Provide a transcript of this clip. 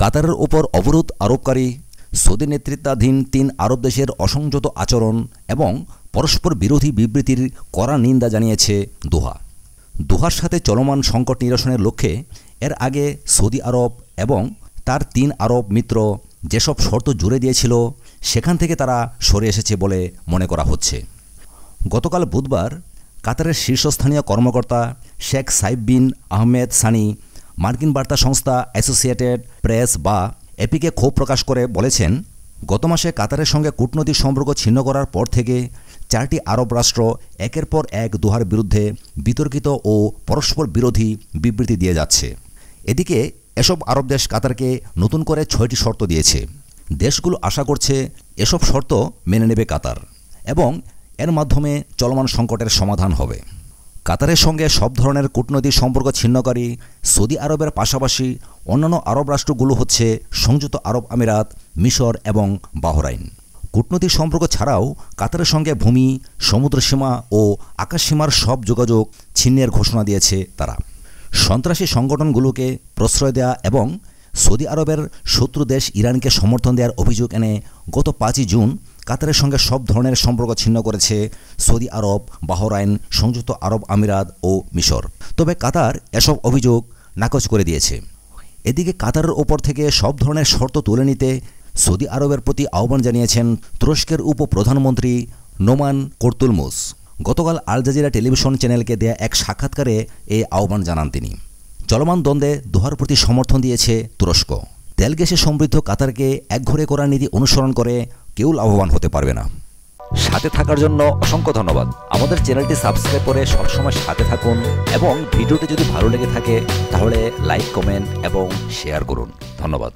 কাতারের ওপর অবরোধ আরোপকারী সৌদি নেতৃত্বাধীন তিন আরব দেশের অসংযত আচরণ এবং পরস্পর বিরোধী বিবৃতির কড়া নিন্দা জানিয়েছে দোহা। দোহার সাথে চলমান সংকট নিরসনের লক্ষ্যে এর আগে সৌদি আরব এবং তার তিন আরব মিত্র যেসব শর্ত জুড়ে দিয়েছিল, সেখান থেকে তারা সরে এসেছে বলে মনে করা হচ্ছে। গতকাল বুধবার কাতারের শীর্ষস্থানীয় কর্মকর্তা শেখ সাইব বিন আহমেদ সানি মার্কিন বার্তা সংস্থা অ্যাসোসিয়েটেড প্রেস বা এপিকে ক্ষোভ প্রকাশ করে বলেছেন, গত মাসে কাতারের সঙ্গে কূটনৈতিক সম্পর্ক ছিন্ন করার পর থেকে চারটি আরব রাষ্ট্র একের পর এক দোহার বিরুদ্ধে বিতর্কিত ও পরস্পর বিরোধী বিবৃতি দিয়ে যাচ্ছে। এদিকে এসব আরব দেশ কাতারকে নতুন করে ছয়টি শর্ত দিয়েছে। দেশগুলো আশা করছে এসব শর্ত মেনে নেবে কাতার এবং এর মাধ্যমে চলমান সংকটের সমাধান হবে। কাতারের সঙ্গে সব ধরনের কূটনৈতিক সম্পর্ক ছিন্নকারী, সৌদি আরবের পাশাপাশি অন্যান্য আরব রাষ্ট্রগুলো হচ্ছে সংযুক্ত আরব আমিরাত, মিশর এবং বাহরাইন। কূটনৈতিক সম্পর্ক ছাড়াও কাতারের সঙ্গে ভূমি সমুদ্রসীমা ও আকাশসীমার সব যোগাযোগ ছিন্নের ঘোষণা দিয়েছে তারা। সন্ত্রাসী সংগঠনগুলোকে প্রশ্রয় দেয়া এবং সৌদি আরবের শত্রু দেশ ইরানকে সমর্থন দেওয়ার অভিযোগ এনে গত পাঁচই জুন কাতারের সঙ্গে সব ধরনের সম্পর্ক ছিন্ন করেছে সৌদি আরব, বাহরাইন, সংযুক্ত আরব আমিরাত ও মিশর। তবে কাতার এসব অভিযোগ নাকচ করে দিয়েছে। এদিকে কাতারের ওপর থেকে সব ধরনের শর্ত তুলে নিতে সৌদি আরবের প্রতি আহ্বান জানিয়েছেন তুরস্কের উপপ্রধানমন্ত্রী নোমান কর্তুলমুস। গতকাল আল জাজিরা টেলিভিশন চ্যানেলকে দেয়া এক সাক্ষাৎকারে এ আহ্বান জানান তিনি। চলমান দ্বন্দ্বে দোহার প্রতি সমর্থন দিয়েছে তুরস্ক। তেল গ্যাসে সমৃদ্ধ কাতারকে একঘরে করার নীতি অনুসরণ করে কেউ লাভবান হতে পারবে না। সাথে থাকার জন্য অসংখ্য ধন্যবাদ। আমাদের চ্যানেলটি সাবস্ক্রাইব করে সবসময় সাথে থাকুন এবং ভিডিওটি যদি ভালো লেগে থাকে, তাহলে লাইক, কমেন্ট এবং শেয়ার করুন। ধন্যবাদ।